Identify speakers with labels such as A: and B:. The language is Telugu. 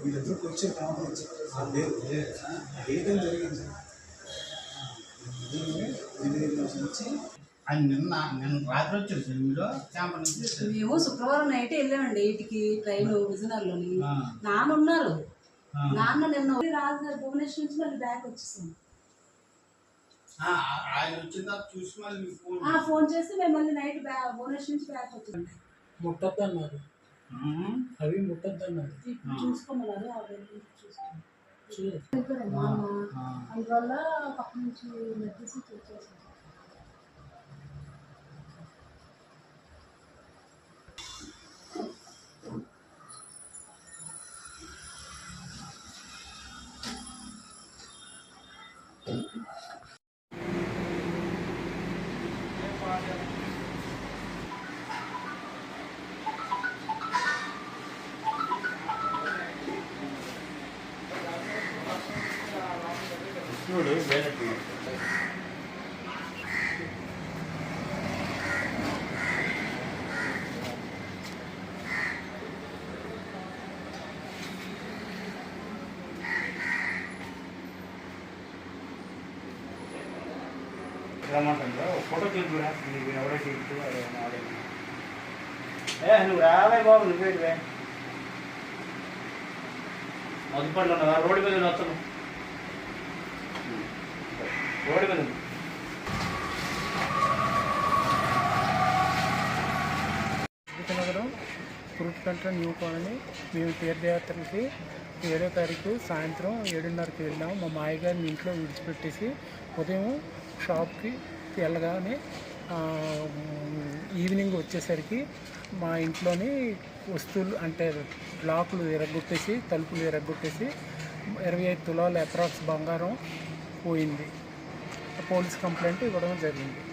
A: వీళ్ళిద్దరూ వచ్చే కాంప్లెక్స్ లేదు ఏదైనా జరిగింది ఎనిమిది నిమిషం నుంచి
B: నిన్న నిన్న రాత్రి వచ్చారు సార్ మీరు? క్యాంప్ నుంచి
C: మేము శుక్రవారం నైట్ వెళ్ళామండి ఎయిట్కి ట్రైన్ విజయనగరంలోని. నాన్న ఉన్నారు. నాన్న నిన్న రాజు భువనేశ్వర్ నుంచి మళ్ళీ బ్యాక్ వచ్చేసాం
B: ఆ, ఆయన వచ్చిన తర్వాత చూసి మళ్ళీ ఫోన్
C: ఆ ఫోన్ చేసి మేము మళ్ళీ నైట్ భువనేశ్వర్ నుంచి బ్యాక్ వచ్చాం.
D: ముట్టద్దన్నారు.
B: ఉమ్.
D: అవి ముట్టద్దన్నారు.
C: ఇప్పుడు చూసుకోమన్నారు. అందువల్ల పక్క నుంచి మెడిసి వచ్చేసాం
E: రమ్మంటుందా? ఫోటో తీసుకురా నీకు ఎవరో తీసుకు ఏ నువ్వు రావే బాబు నువ్వేటివే మొదటిపండ్లు ఉన్నదా రోడ్డు మీద వస్తాను రోడ్డు మీద
D: నగరం ఫ్రూట్ న్యూ కాలనీ. మేము తీర్థయాత్రలకి ఏడో తారీఖు సాయంత్రం ఏడున్నరకి వెళ్ళాము మా మాయగారిని ఇంట్లో విడిచిపెట్టేసి ఉదయం షాప్కి వెళ్ళగానే ఈవినింగ్ వచ్చేసరికి మా ఇంట్లోని వస్తువులు అంటే లాకులు ఎరగొట్టేసి తలుపులు ఎరగొట్టేసి ఇరవై ఐదు తులాల అప్రాక్స్ బంగారం పోయింది. పోలీస్ కంప్లైంట్ ఇవ్వడం జరిగింది.